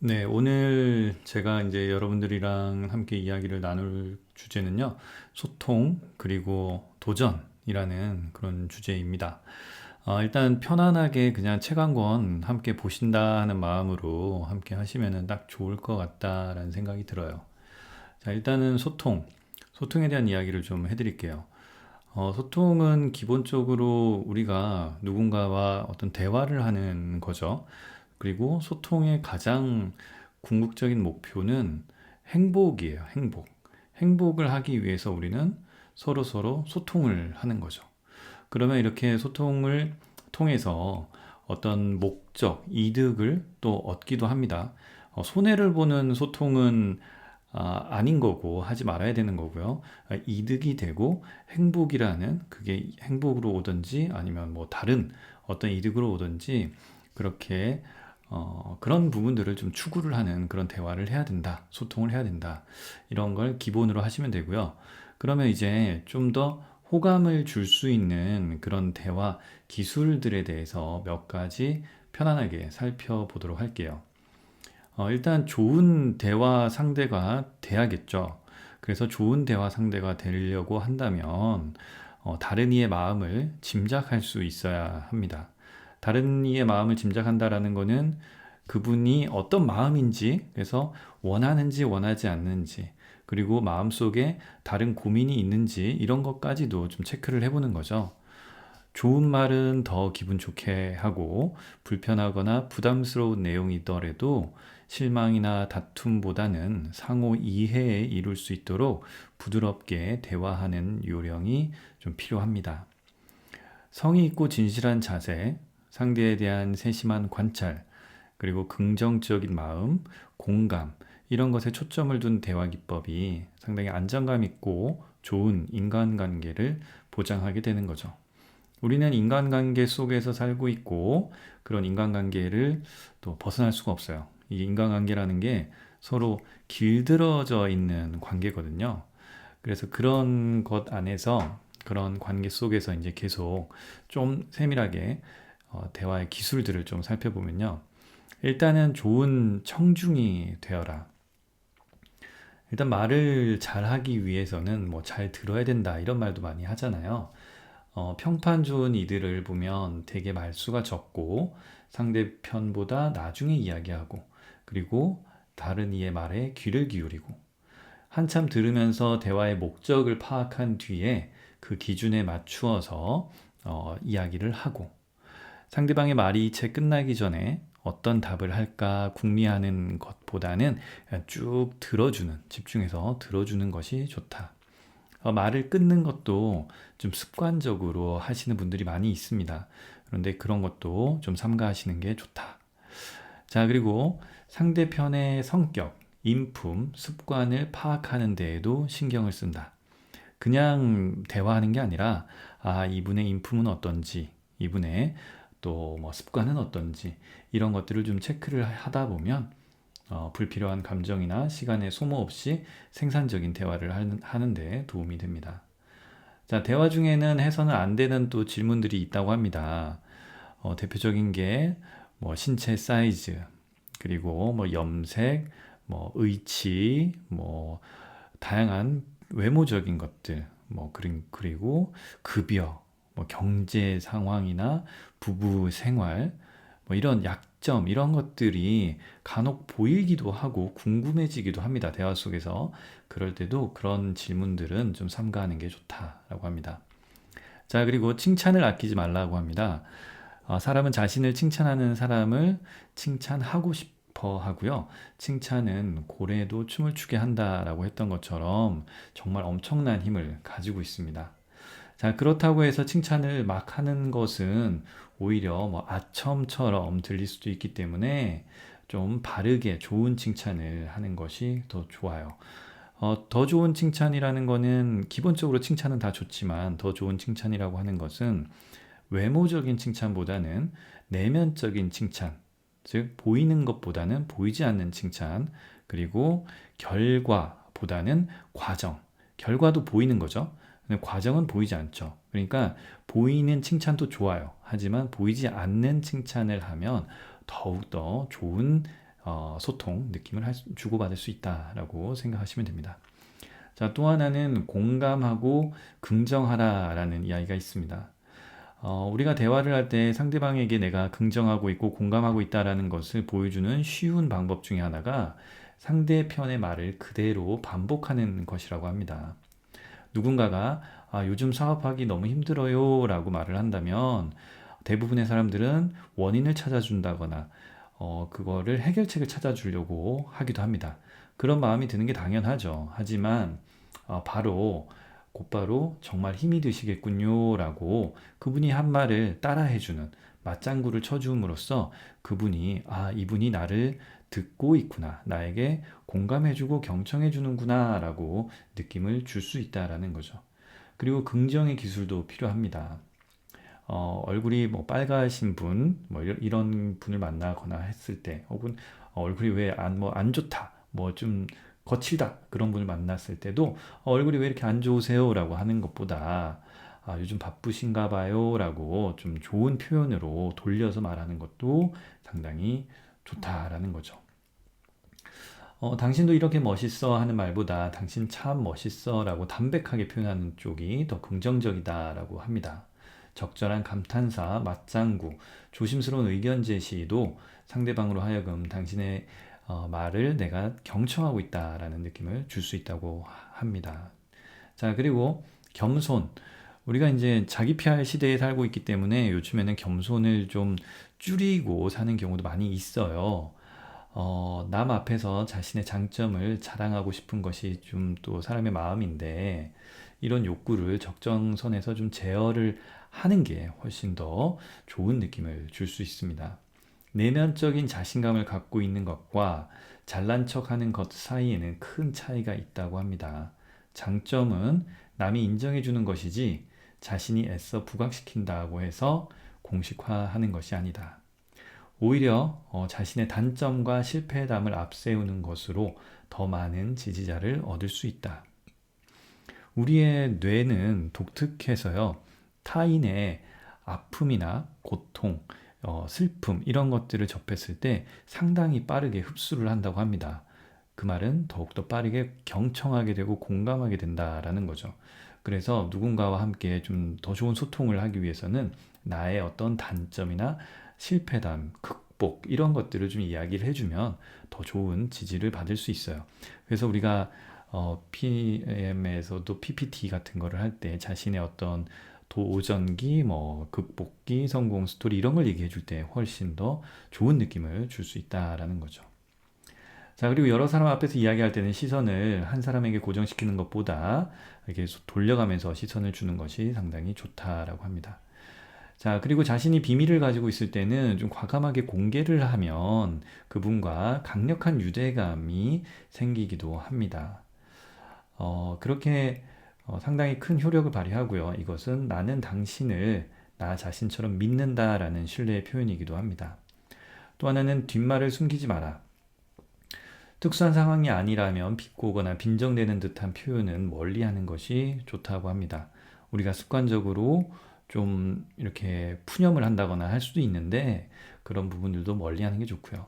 네, 오늘 제가 이제 여러분들이랑 함께 이야기를 나눌 주제는요, 소통, 그리고 도전이라는 그런 주제입니다. 어, 일단 편안하게 그냥 책 한 권 함께 보신다 하는 마음으로 함께 하시면은 딱 좋을 것 같다라는 생각이 들어요. 자, 일단은 소통, 소통에 대한 이야기를 좀 해드릴게요. 어, 소통은 기본적으로 우리가 누군가와 어떤 대화를 하는 거죠. 그리고 소통의 가장 궁극적인 목표는 행복이에요. 행복. 행복을 하기 위해서 우리는 서로 서로 소통을 하는 거죠. 그러면 이렇게 소통을 통해서 어떤 목적, 이득을 또 얻기도 합니다. 어, 손해를 보는 소통은 아, 아닌 거고 하지 말아야 되는 거고요. 아, 이득이 되고 행복이라는 그게 행복으로 오든지 아니면 뭐 다른 어떤 이득으로 오든지 그렇게 어, 그런 부분들을 좀 추구를 하는 그런 대화를 해야 된다. 소통을 해야 된다. 이런 걸 기본으로 하시면 되고요. 그러면 이제 좀 더 호감을 줄 수 있는 그런 대화 기술들에 대해서 몇 가지 편안하게 살펴보도록 할게요. 어, 일단 좋은 대화 상대가 돼야겠죠. 그래서 좋은 대화 상대가 되려고 한다면 어, 다른 이의 마음을 짐작할 수 있어야 합니다. 다른 이의 마음을 짐작한다라는 거는 그분이 어떤 마음인지, 그래서 원하는지 원하지 않는지, 그리고 마음속에 다른 고민이 있는지 이런 것까지도 좀 체크를 해보는 거죠. 좋은 말은 더 기분 좋게 하고 불편하거나 부담스러운 내용이더라도 실망이나 다툼보다는 상호 이해에 이룰 수 있도록 부드럽게 대화하는 요령이 좀 필요합니다. 성의 있고 진실한 자세, 상대에 대한 세심한 관찰, 그리고 긍정적인 마음, 공감, 이런 것에 초점을 둔 대화 기법이 상당히 안정감 있고 좋은 인간관계를 보장하게 되는 거죠. 우리는 인간관계 속에서 살고 있고 그런 인간관계를 또 벗어날 수가 없어요. 이 인간관계라는 게 서로 길들어져 있는 관계거든요. 그래서 그런 것 안에서 그런 관계 속에서 이제 계속 좀 세밀하게 어, 대화의 기술들을 좀 살펴보면요. 일단은 좋은 청중이 되어라. 일단 말을 잘 하기 위해서는 뭐 잘 들어야 된다 이런 말도 많이 하잖아요. 어, 평판 좋은 이들을 보면 되게 말수가 적고 상대편보다 나중에 이야기하고 그리고 다른 이의 말에 귀를 기울이고 한참 들으면서 대화의 목적을 파악한 뒤에 그 기준에 맞추어서 어, 이야기를 하고 상대방의 말이 채 끝나기 전에 어떤 답을 할까 궁리하는 것보다는 쭉 들어주는, 집중해서 들어주는 것이 좋다. 어, 말을 끊는 것도 좀 습관적으로 하시는 분들이 많이 있습니다. 그런데 그런 것도 좀 삼가하시는 게 좋다. 자, 그리고 상대편의 성격, 인품, 습관을 파악하는 데에도 신경을 쓴다. 그냥 대화하는 게 아니라, 아, 이분의 인품은 어떤지, 이분의 또 뭐 습관은 어떤지 이런 것들을 좀 체크를 하다 보면 어, 불필요한 감정이나 시간의 소모 없이 생산적인 대화를 하는, 데 도움이 됩니다. 자, 대화 중에는 해서는 안 되는 또 질문들이 있다고 합니다. 어, 대표적인 게 뭐 신체 사이즈, 그리고 뭐 염색, 뭐 의치, 뭐 다양한 외모적인 것들, 뭐 그리고 급여, 뭐 경제 상황이나 부부 생활, 뭐 이런 약점, 이런 것들이 간혹 보이기도 하고 궁금해지기도 합니다. 대화 속에서. 그럴 때도 그런 질문들은 좀 삼가하는 게 좋다라고 합니다. 자, 그리고 칭찬을 아끼지 말라고 합니다. 어, 사람은 자신을 칭찬하는 사람을 칭찬하고 싶어 하고요. 칭찬은 고래도 춤을 추게 한다라고 했던 것처럼 정말 엄청난 힘을 가지고 있습니다. 자, 그렇다고 해서 칭찬을 막 하는 것은 오히려 뭐 아첨처럼 들릴 수도 있기 때문에 좀 바르게 좋은 칭찬을 하는 것이 더 좋아요. 어, 더 좋은 칭찬이라는 거는 기본적으로 칭찬은 다 좋지만 더 좋은 칭찬이라고 하는 것은 외모적인 칭찬보다는 내면적인 칭찬, 즉 보이는 것보다는 보이지 않는 칭찬, 그리고 결과보다는 과정, 결과도 보이는 거죠. 과정은 보이지 않죠. 그러니까 보이는 칭찬도 좋아요. 하지만 보이지 않는 칭찬을 하면 더욱더 좋은 어, 소통, 느낌을 할 수- 주고받을 수 있다라고 생각하시면 됩니다. 자, 또 하나는 공감하고 긍정하라라는 이야기가 있습니다. 어, 우리가 대화를 할 때 상대방에게 내가 긍정하고 있고 공감하고 있다라는 것을 보여주는 쉬운 방법 중에 하나가 상대편의 말을 그대로 반복하는 것이라고 합니다. 누군가가 아, 요즘 사업하기 너무 힘들어요 라고 말을 한다면 대부분의 사람들은 원인을 찾아준다거나 어, 그거를 해결책을 찾아주려고 하기도 합니다. 그런 마음이 드는 게 당연하죠. 하지만 어, 바로 곧바로 정말 힘이 드시겠군요 라고 그분이 한 말을 따라해주는 맞장구를 쳐줌으로써 그분이 아 이분이 나를 듣고 있구나 나에게 공감해주고 경청해주는구나 라고 느낌을 줄 수 있다라는 거죠. 그리고 긍정의 기술도 필요합니다. 어, 얼굴이 뭐 빨가신 분, 뭐 이런, 분을 만나거나 했을 때, 혹은 어, 얼굴이 왜 안, 뭐 안 좋다, 뭐 좀 거칠다, 그런 분을 만났을 때도 어, 얼굴이 왜 이렇게 안 좋으세요? 라고 하는 것보다 아, 요즘 바쁘신가 봐요. 라고 좀 좋은 표현으로 돌려서 말하는 것도 상당히 좋다라는 거죠. 어, 당신도 이렇게 멋있어 하는 말보다 당신 참 멋있어 라고 담백하게 표현하는 쪽이 더 긍정적이다라고 합니다. 적절한 감탄사, 맞장구, 조심스러운 의견 제시도 상대방으로 하여금 당신의 어, 말을 내가 경청하고 있다라는 느낌을 줄 수 있다고 합니다. 자, 그리고 겸손. 우리가 이제 자기 PR 시대에 살고 있기 때문에 요즘에는 겸손을 좀 줄이고 사는 경우도 많이 있어요. 어, 남 앞에서 자신의 장점을 자랑하고 싶은 것이 좀 또 사람의 마음인데 이런 욕구를 적정선에서 좀 제어를 하는 게 훨씬 더 좋은 느낌을 줄 수 있습니다. 내면적인 자신감을 갖고 있는 것과 잘난 척 하는 것 사이에는 큰 차이가 있다고 합니다. 장점은 남이 인정해 주는 것이지 자신이 애써 부각시킨다고 해서 공식화하는 것이 아니다. 오히려 어, 자신의 단점과 실패담을 앞세우는 것으로 더 많은 지지자를 얻을 수 있다. 우리의 뇌는 독특해서요, 타인의 아픔이나 고통, 어, 슬픔, 이런 것들을 접했을 때 상당히 빠르게 흡수를 한다고 합니다. 그 말은 더욱더 빠르게 경청하게 되고 공감하게 된다라는 거죠. 그래서 누군가와 함께 좀 더 좋은 소통을 하기 위해서는 나의 어떤 단점이나 실패담, 극복 이런 것들을 좀 이야기를 해주면 더 좋은 지지를 받을 수 있어요. 그래서 우리가 어, PM에서도 PPT 같은 거를 할 때 자신의 어떤 도전기, 뭐 극복기, 성공 스토리 이런 걸 얘기해 줄 때 훨씬 더 좋은 느낌을 줄 수 있다라는 거죠. 자, 그리고 여러 사람 앞에서 이야기할 때는 시선을 한 사람에게 고정시키는 것보다 이렇게 돌려가면서 시선을 주는 것이 상당히 좋다라고 합니다. 자, 그리고 자신이 비밀을 가지고 있을 때는 좀 과감하게 공개를 하면 그분과 강력한 유대감이 생기기도 합니다. 어, 그렇게 어, 상당히 큰 효력을 발휘하고요. 이것은 나는 당신을 나 자신처럼 믿는다라는 신뢰의 표현이기도 합니다. 또 하나는 뒷말을 숨기지 마라. 특수한 상황이 아니라면 비꼬거나 빈정되는 듯한 표현은 멀리 하는 것이 좋다고 합니다. 우리가 습관적으로 좀 이렇게 푸념을 한다거나 할 수도 있는데 그런 부분들도 멀리 하는 게 좋고요.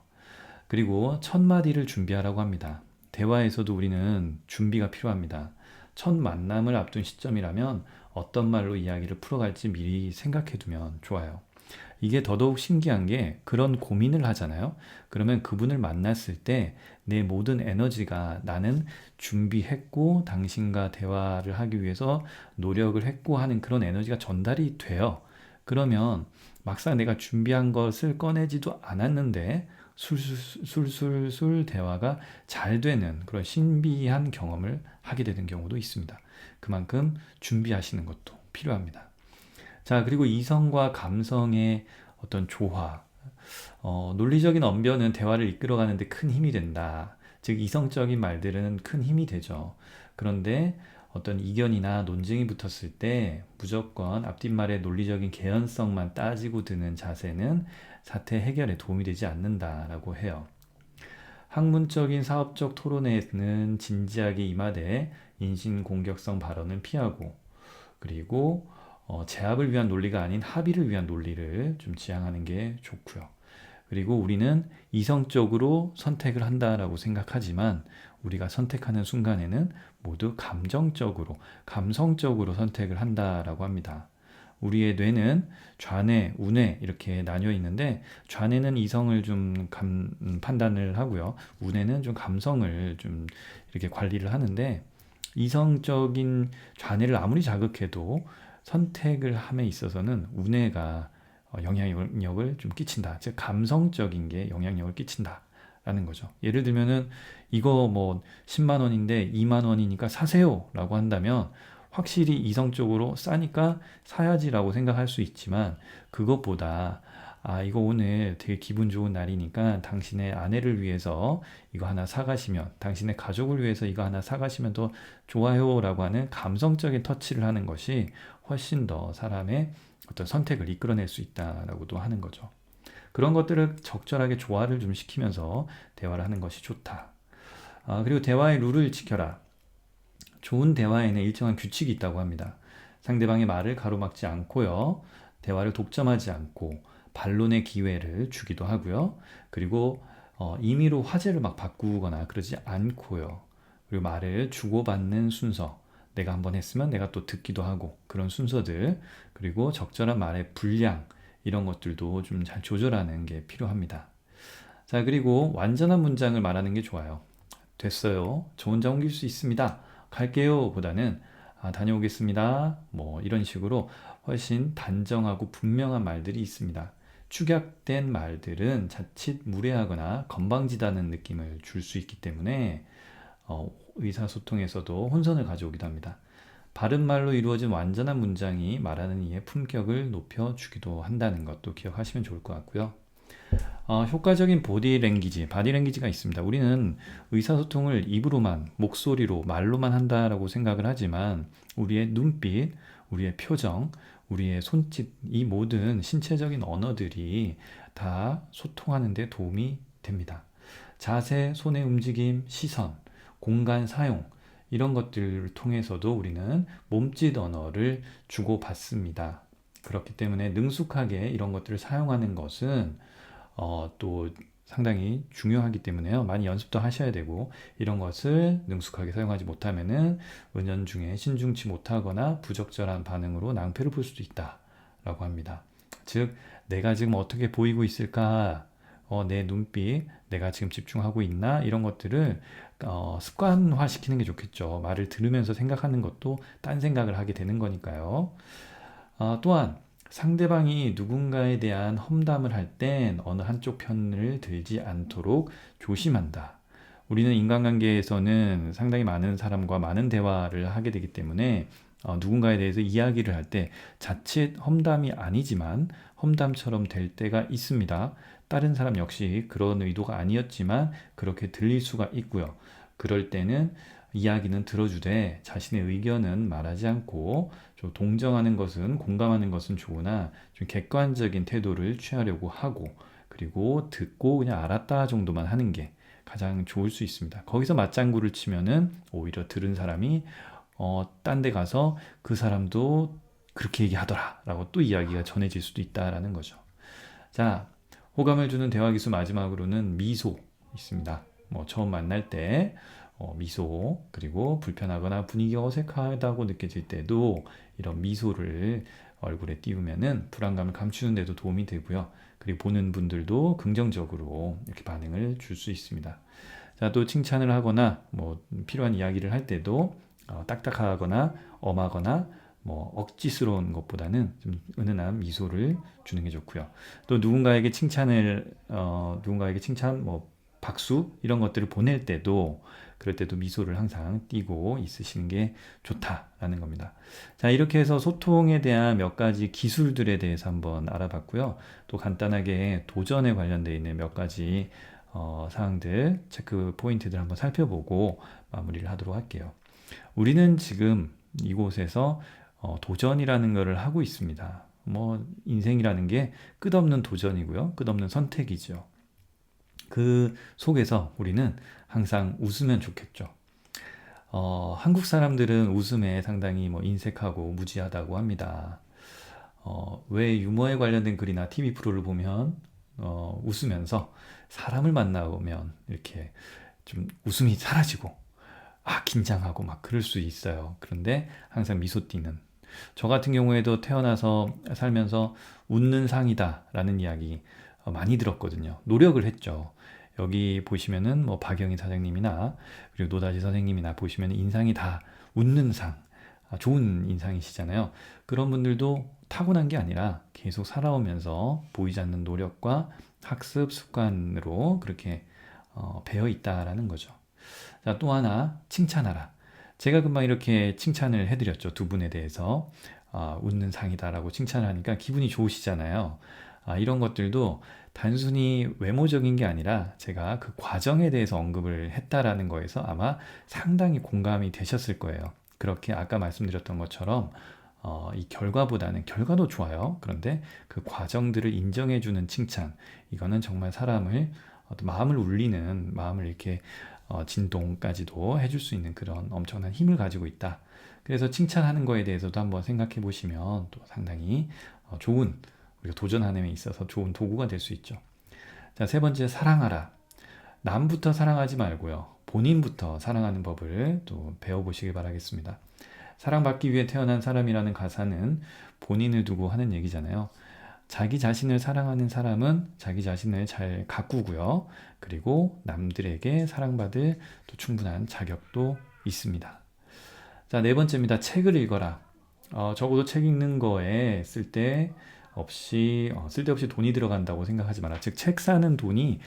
그리고 첫 마디를 준비하라고 합니다. 대화에서도 우리는 준비가 필요합니다. 첫 만남을 앞둔 시점이라면 어떤 말로 이야기를 풀어갈지 미리 생각해 두면 좋아요. 이게 더더욱 신기한 게 그런 고민을 하잖아요. 그러면 그분을 만났을 때 내 모든 에너지가 나는 준비했고 당신과 대화를 하기 위해서 노력을 했고 하는 그런 에너지가 전달이 돼요. 그러면 막상 내가 준비한 것을 꺼내지도 않았는데 술술술 대화가 잘 되는 그런 신비한 경험을 하게 되는 경우도 있습니다. 그만큼 준비하시는 것도 필요합니다. 자, 그리고 이성과 감성의 어떤 조화, 어, 논리적인 언변은 대화를 이끌어가는데 큰 힘이 된다. 즉, 이성적인 말들은 큰 힘이 되죠. 그런데 어떤 이견이나 논쟁이 붙었을 때 무조건 앞뒷말의 논리적인 개연성만 따지고 드는 자세는 사태 해결에 도움이 되지 않는다라고 해요. 학문적인 사업적 토론에는 진지하게 임하되 인신공격성 발언은 피하고 그리고 어, 제압을 위한 논리가 아닌 합의를 위한 논리를 좀 지향하는 게 좋고요. 그리고 우리는 이성적으로 선택을 한다라고 생각하지만 우리가 선택하는 순간에는 모두 감정적으로, 감성적으로 선택을 한다라고 합니다. 우리의 뇌는 좌뇌, 우뇌 이렇게 나뉘어 있는데 좌뇌는 이성을 좀 감, 음, 판단을 하고요. 우뇌는 좀 감성을 좀 이렇게 관리를 하는데 이성적인 좌뇌를 아무리 자극해도 선택을 함에 있어서는 우뇌가 어, 영향력을 좀 끼친다. 즉 감성적인 게 영향력을 끼친다라는 거죠. 예를 들면은 이거 뭐 10만 원인데 2만 원이니까 사세요라고 한다면 확실히 이성적으로 싸니까 사야지라고 생각할 수 있지만 그것보다 아, 이거 오늘 되게 기분 좋은 날이니까 당신의 아내를 위해서 이거 하나 사가시면, 당신의 가족을 위해서 이거 하나 사가시면 더 좋아요 라고 하는 감성적인 터치를 하는 것이 훨씬 더 사람의 어떤 선택을 이끌어낼 수 있다라고도 하는 거죠. 그런 것들을 적절하게 조화를 좀 시키면서 대화를 하는 것이 좋다. 아, 그리고 대화의 룰을 지켜라. 좋은 대화에는 일정한 규칙이 있다고 합니다. 상대방의 말을 가로막지 않고요. 대화를 독점하지 않고 반론의 기회를 주기도 하고요. 그리고 어, 임의로 화제를 막 바꾸거나 그러지 않고요. 그리고 말을 주고받는 순서. 내가 한번 했으면 내가 또 듣기도 하고 그런 순서들. 그리고 적절한 말의 분량. 이런 것들도 좀 잘 조절하는 게 필요합니다. 자, 그리고 완전한 문장을 말하는 게 좋아요. 됐어요. 저 혼자 옮길 수 있습니다. 갈게요. 보다는 아, 다녀오겠습니다. 뭐 이런 식으로 훨씬 단정하고 분명한 말들이 있습니다. 축약된 말들은 자칫 무례하거나 건방지다는 느낌을 줄 수 있기 때문에 어, 의사소통에서도 혼선을 가져오기도 합니다. 바른 말로 이루어진 완전한 문장이 말하는 이의 품격을 높여주기도 한다는 것도 기억하시면 좋을 것 같고요. 어, 효과적인 보디 랭귀지, 바디 랭귀지가 있습니다. 우리는 의사소통을 입으로만, 목소리로, 말로만 한다라고 생각을 하지만 우리의 눈빛, 우리의 표정, 우리의 손짓, 이 모든 신체적인 언어들이 다 소통하는 데 도움이 됩니다. 자세, 손의 움직임, 시선, 공간 사용, 이런 것들을 통해서도 우리는 몸짓 언어를 주고받습니다. 그렇기 때문에 능숙하게 이런 것들을 사용하는 것은 어, 또 상당히 중요하기 때문에요. 많이 연습도 하셔야 되고 이런 것을 능숙하게 사용하지 못하면은 은연 중에 신중치 못하거나 부적절한 반응으로 낭패를 볼 수도 있다라고 합니다. 즉 내가 지금 어떻게 보이고 있을까? 어, 내 눈빛, 내가 지금 집중하고 있나? 이런 것들을 어, 습관화 시키는 게 좋겠죠. 말을 들으면서 생각하는 것도 딴 생각을 하게 되는 거니까요. 어, 또한 상대방이 누군가에 대한 험담을 할 땐 어느 한쪽 편을 들지 않도록 조심한다. 우리는 인간관계에서는 상당히 많은 사람과 많은 대화를 하게 되기 때문에 어, 누군가에 대해서 이야기를 할 때 자칫 험담이 아니지만 험담처럼 될 때가 있습니다. 다른 사람 역시 그런 의도가 아니었지만 그렇게 들릴 수가 있고요. 그럴 때는 이야기는 들어주되 자신의 의견은 말하지 않고 좀 동정하는 것은 공감하는 것은 좋으나 좀 객관적인 태도를 취하려고 하고 그리고 듣고 그냥 알았다 정도만 하는 게 가장 좋을 수 있습니다. 거기서 맞장구를 치면은 오히려 들은 사람이 어, 딴 데 가서 그 사람도 그렇게 얘기하더라 라고 또 이야기가 전해질 수도 있다라는 거죠. 자, 호감을 주는 대화 기술 마지막으로는 미소 있습니다. 뭐 처음 만날 때 어, 미소 그리고 불편하거나 분위기가 어색하다고 느껴질 때도 이런 미소를 얼굴에 띄우면은 불안감을 감추는 데도 도움이 되고요. 그리고 보는 분들도 긍정적으로 이렇게 반응을 줄 수 있습니다. 자, 또 칭찬을 하거나 뭐 필요한 이야기를 할 때도 어, 딱딱하거나 엄하거나 뭐 억지스러운 것보다는 좀 은은한 미소를 주는 게 좋고요. 또 누군가에게 칭찬을 어, 누군가에게 칭찬 뭐 박수 이런 것들을 보낼 때도 그럴 때도 미소를 항상 띄고 있으시는 게 좋다라는 겁니다. 자, 이렇게 해서 소통에 대한 몇 가지 기술들에 대해서 한번 알아봤고요. 또 간단하게 도전에 관련되어 있는 몇 가지 어, 사항들, 체크 포인트들 한번 살펴보고 마무리를 하도록 할게요. 우리는 지금 이곳에서 어, 도전이라는 것을 하고 있습니다. 뭐 인생이라는 게 끝없는 도전이고요. 끝없는 선택이죠. 그 속에서 우리는 항상 웃으면 좋겠죠. 어, 한국 사람들은 웃음에 상당히 뭐 인색하고 무지하다고 합니다. 어, 왜 유머에 관련된 글이나 TV 프로를 보면 어, 웃으면서 사람을 만나면 이렇게 좀 웃음이 사라지고 아 긴장하고 막 그럴 수 있어요. 그런데 항상 미소 띠는 저 같은 경우에도 태어나서 살면서 웃는 상이다라는 이야기 어, 많이 들었거든요. 노력을 했죠. 여기 보시면은 뭐 박영희 사장님이나 그리고 노다지 선생님이나 보시면 인상이 다 웃는 상, 아, 좋은 인상이시잖아요. 그런 분들도 타고난 게 아니라 계속 살아오면서 보이지 않는 노력과 학습 습관으로 그렇게 어, 배어 있다라는 거죠. 자, 또 하나 칭찬하라. 제가 금방 이렇게 칭찬을 해드렸죠. 두 분에 대해서 아, 웃는 상이다라고 칭찬을 하니까 기분이 좋으시잖아요. 아, 이런 것들도 단순히 외모적인 게 아니라 제가 그 과정에 대해서 언급을 했다라는 거에서 아마 상당히 공감이 되셨을 거예요. 그렇게 아까 말씀드렸던 것처럼 어, 이 결과보다는 결과도 좋아요. 그런데 그 과정들을 인정해주는 칭찬, 이거는 정말 사람을 마음을 울리는 마음을 이렇게 어, 진동까지도 해줄 수 있는 그런 엄청난 힘을 가지고 있다. 그래서 칭찬하는 거에 대해서도 한번 생각해 보시면 또 상당히 어, 좋은 우리가 도전하는 데 있어서 좋은 도구가 될 수 있죠. 자, 세 번째 사랑하라. 남부터 사랑하지 말고요. 본인부터 사랑하는 법을 또 배워보시길 바라겠습니다. 사랑받기 위해 태어난 사람이라는 가사는 본인을 두고 하는 얘기잖아요. 자기 자신을 사랑하는 사람은 자기 자신을 잘 가꾸고요. 그리고 남들에게 사랑받을 또 충분한 자격도 있습니다. 자, 네 번째입니다. 책을 읽어라. 어, 적어도 책 읽는 거에 쓸데 없이 어, 쓸데없이 돈이 들어간다고 생각하지 마라. 즉 책 사는 돈이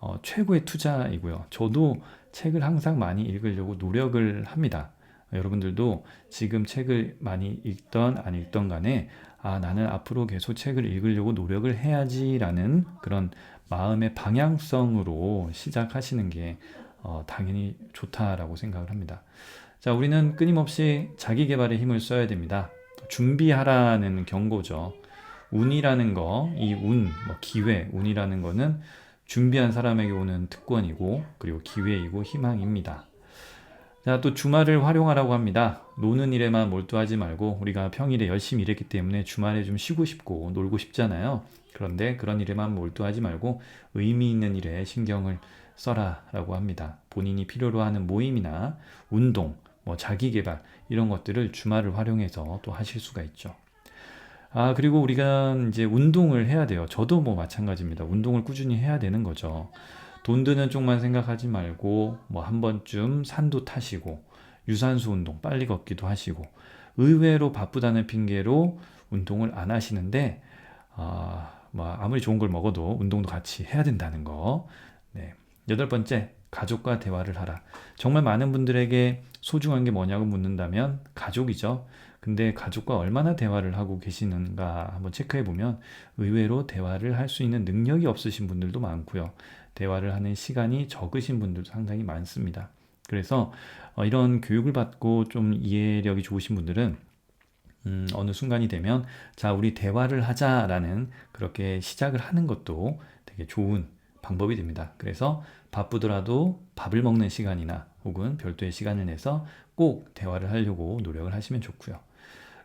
어, 최고의 투자이고요. 저도 책을 항상 많이 읽으려고 노력을 합니다. 여러분들도 지금 책을 많이 읽던 안 읽던 간에 아 나는 앞으로 계속 책을 읽으려고 노력을 해야지라는 그런 마음의 방향성으로 시작하시는 게 어, 당연히 좋다라고 생각을 합니다. 자, 우리는 끊임없이 자기 개발에 힘을 써야 됩니다. 준비하라는 경고죠. 운이라는 거, 이 운, 뭐 기회, 운이라는 거는 준비한 사람에게 오는 특권이고, 그리고 기회이고 희망입니다. 자, 또 주말을 활용하라고 합니다. 노는 일에만 몰두하지 말고 우리가 평일에 열심히 일했기 때문에 주말에 좀 쉬고 싶고 놀고 싶잖아요. 그런데 그런 일에만 몰두하지 말고 의미 있는 일에 신경을 써라라고 합니다. 본인이 필요로 하는 모임이나 운동, 뭐 자기 개발 이런 것들을 주말을 활용해서 또 하실 수가 있죠. 아, 그리고 우리가 이제 운동을 해야 돼요. 저도 뭐 마찬가지입니다. 운동을 꾸준히 해야 되는 거죠. 돈 드는 쪽만 생각하지 말고 뭐 한 번쯤 산도 타시고 유산소 운동 빨리 걷기도 하시고 의외로 바쁘다는 핑계로 운동을 안 하시는데 아, 뭐 아무리 좋은 걸 먹어도 운동도 같이 해야 된다는 거. 네. 여덟 번째, 가족과 대화를 하라. 정말 많은 분들에게 소중한 게 뭐냐고 묻는다면 가족이죠. 근데 가족과 얼마나 대화를 하고 계시는가 한번 체크해 보면 의외로 대화를 할 수 있는 능력이 없으신 분들도 많고요. 대화를 하는 시간이 적으신 분들도 상당히 많습니다. 그래서 어, 이런 교육을 받고 좀 이해력이 좋으신 분들은 음, 어느 순간이 되면 자 우리 대화를 하자라는 그렇게 시작을 하는 것도 되게 좋은 방법이 됩니다. 그래서 바쁘더라도 밥을 먹는 시간이나 혹은 별도의 시간을 내서 꼭 대화를 하려고 노력을 하시면 좋고요.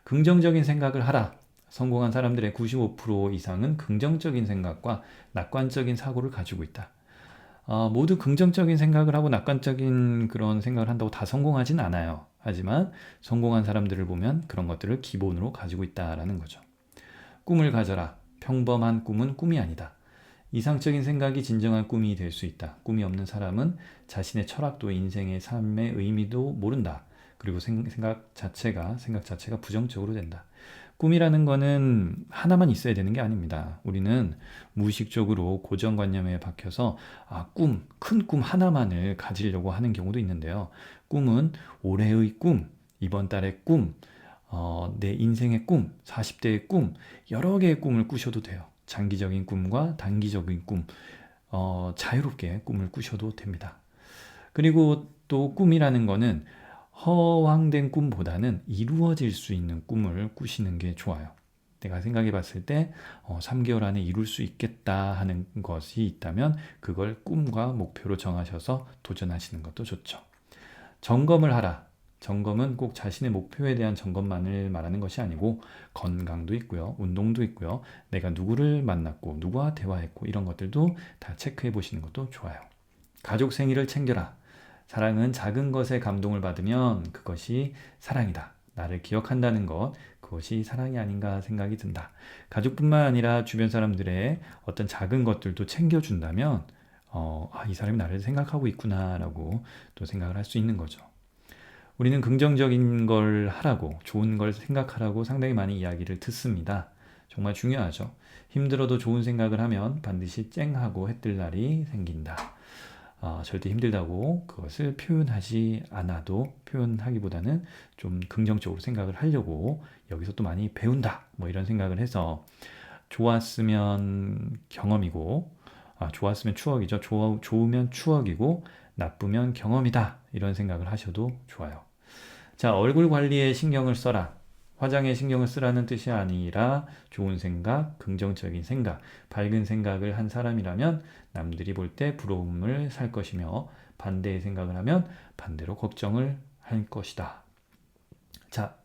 긍정적인 생각을 하라. 성공한 사람들의 95% 이상은 긍정적인 생각과 낙관적인 사고를 가지고 있다. 어, 모두 긍정적인 생각을 하고 낙관적인 그런 생각을 한다고 다 성공하진 않아요. 하지만 성공한 사람들을 보면 그런 것들을 기본으로 가지고 있다라는 거죠. 꿈을 가져라. 평범한 꿈은 꿈이 아니다. 이상적인 생각이 진정한 꿈이 될 수 있다. 꿈이 없는 사람은 자신의 철학도 인생의 삶의 의미도 모른다. 그리고 생각 자체가 생각 자체가 부정적으로 된다. 꿈이라는 거는 하나만 있어야 되는 게 아닙니다. 우리는 무의식적으로 고정관념에 박혀서 아, 꿈, 큰 꿈 하나만을 가지려고 하는 경우도 있는데요. 꿈은 올해의 꿈, 이번 달의 꿈, 어, 내 인생의 꿈, 40대의 꿈, 여러 개의 꿈을 꾸셔도 돼요. 장기적인 꿈과 단기적인 꿈, 어, 자유롭게 꿈을 꾸셔도 됩니다. 그리고 또 꿈이라는 거는 허황된 꿈보다는 이루어질 수 있는 꿈을 꾸시는 게 좋아요. 내가 생각해 봤을 때 어, 3개월 안에 이룰 수 있겠다 하는 것이 있다면 그걸 꿈과 목표로 정하셔서 도전하시는 것도 좋죠. 점검을 하라. 점검은 꼭 자신의 목표에 대한 점검만을 말하는 것이 아니고 건강도 있고요. 운동도 있고요. 내가 누구를 만났고 누구와 대화했고 이런 것들도 다 체크해 보시는 것도 좋아요. 가족 생일을 챙겨라. 사랑은 작은 것에 감동을 받으면 그것이 사랑이다. 나를 기억한다는 것, 그것이 사랑이 아닌가 생각이 든다. 가족뿐만 아니라 주변 사람들의 어떤 작은 것들도 챙겨준다면, 어, 아, 이 사람이 나를 생각하고 있구나라고 또 생각을 할 수 있는 거죠. 우리는 긍정적인 걸 하라고, 좋은 걸 생각하라고 상당히 많이 이야기를 듣습니다. 정말 중요하죠. 힘들어도 좋은 생각을 하면 반드시 쨍하고 해 뜰 날이 생긴다. 어, 절대 힘들다고 그것을 표현하지 않아도 표현하기보다는 좀 긍정적으로 생각을 하려고 여기서 또 많이 배운다. 뭐 이런 생각을 해서 좋았으면 경험이고, 아, 좋았으면 추억이죠. 좋아, 좋으면 추억이고, 나쁘면 경험이다. 이런 생각을 하셔도 좋아요. 자, 얼굴 관리에 신경을 써라. 화장에 신경을 쓰라는 뜻이 아니라 좋은 생각, 긍정적인 생각, 밝은 생각을 한 사람이라면 남들이 볼 때 부러움을 살 것이며 반대의 생각을 하면 반대로 걱정을 할 것이다. 자,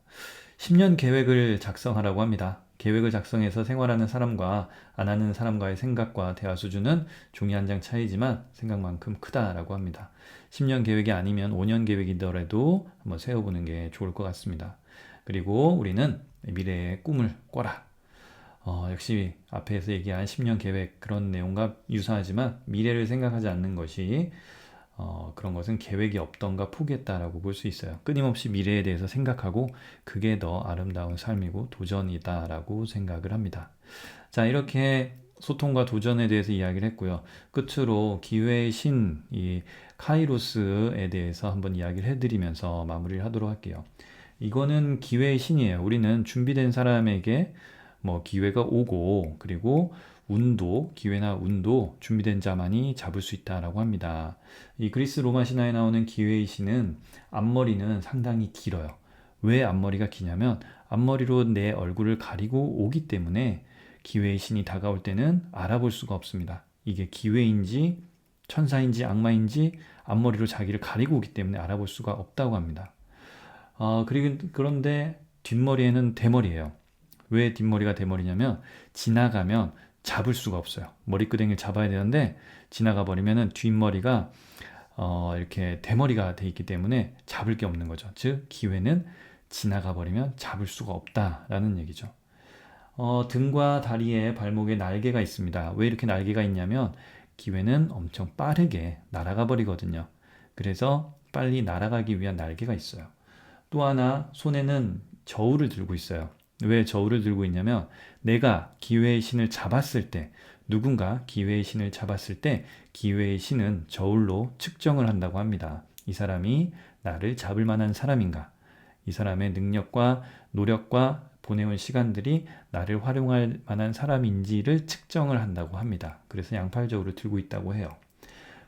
10년 계획을 작성하라고 합니다. 계획을 작성해서 생활하는 사람과 안 하는 사람과의 생각과 대화 수준은 종이 한 장 차이지만 생각만큼 크다라고 합니다. 10년 계획이 아니면 5년 계획이더라도 한번 세워보는 게 좋을 것 같습니다. 그리고 우리는 미래의 꿈을 꿔라. 어, 역시 앞에서 얘기한 10년 계획 그런 내용과 유사하지만 미래를 생각하지 않는 것이 어, 그런 것은 계획이 없던가 포기했다라고 볼 수 있어요. 끊임없이 미래에 대해서 생각하고 그게 더 아름다운 삶이고 도전이다라고 생각을 합니다. 자, 이렇게 소통과 도전에 대해서 이야기를 했고요. 끝으로 기회의 신, 이 카이로스에 대해서 한번 이야기를 해드리면서 마무리를 하도록 할게요. 이거는 기회의 신이에요. 우리는 준비된 사람에게 뭐 기회가 오고 그리고 운도 기회나 운도 준비된 자만이 잡을 수 있다라고 합니다. 이 그리스 로마 신화에 나오는 기회의 신은 앞머리는 상당히 길어요. 왜 앞머리가 기냐면 앞머리로 내 얼굴을 가리고 오기 때문에 기회의 신이 다가올 때는 알아볼 수가 없습니다. 이게 기회인지 천사인지 악마인지 앞머리로 자기를 가리고 오기 때문에 알아볼 수가 없다고 합니다. 어, 그리고 그런데 뒷머리에는 대머리예요. 왜 뒷머리가 대머리냐면 지나가면 잡을 수가 없어요. 머리끄댕이를 잡아야 되는데 지나가 버리면은 뒷머리가 어, 이렇게 대머리가 돼 있기 때문에 잡을 게 없는 거죠. 즉 기회는 지나가 버리면 잡을 수가 없다라는 얘기죠. 어, 등과 다리에 발목에 날개가 있습니다. 왜 이렇게 날개가 있냐면 기회는 엄청 빠르게 날아가 버리거든요. 그래서 빨리 날아가기 위한 날개가 있어요. 또 하나 손에는 저울을 들고 있어요. 왜 저울을 들고 있냐면 내가 기회의 신을 잡았을 때 누군가 기회의 신을 잡았을 때 기회의 신은 저울로 측정을 한다고 합니다. 이 사람이 나를 잡을 만한 사람인가? 이 사람의 능력과 노력과 보내온 시간들이 나를 활용할 만한 사람인지를 측정을 한다고 합니다. 그래서 양팔 저울을 들고 있다고 해요.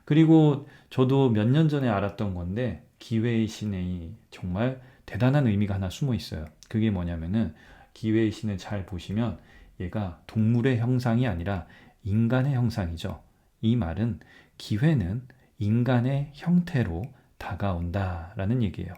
그리고 저도 몇 년 전에 알았던 건데 기회의 신이 정말 대단한 의미가 하나 숨어 있어요. 그게 뭐냐면은 기회의 신을 잘 보시면 얘가 동물의 형상이 아니라 인간의 형상이죠. 이 말은 기회는 인간의 형태로 다가온다라는 얘기예요.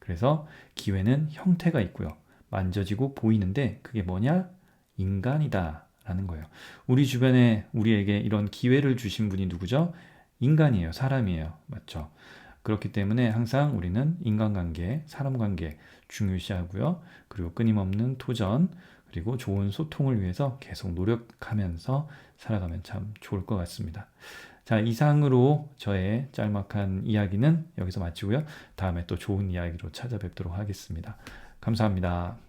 그래서 기회는 형태가 있고요. 만져지고 보이는데 그게 뭐냐? 인간이다라는 거예요. 우리 주변에 우리에게 이런 기회를 주신 분이 누구죠? 인간이에요. 사람이에요. 맞죠? 그렇기 때문에 항상 우리는 인간관계, 사람관계 중요시하고요. 그리고 끊임없는 도전, 그리고 좋은 소통을 위해서 계속 노력하면서 살아가면 참 좋을 것 같습니다. 자, 이상으로 저의 짤막한 이야기는 여기서 마치고요. 다음에 또 좋은 이야기로 찾아뵙도록 하겠습니다. 감사합니다.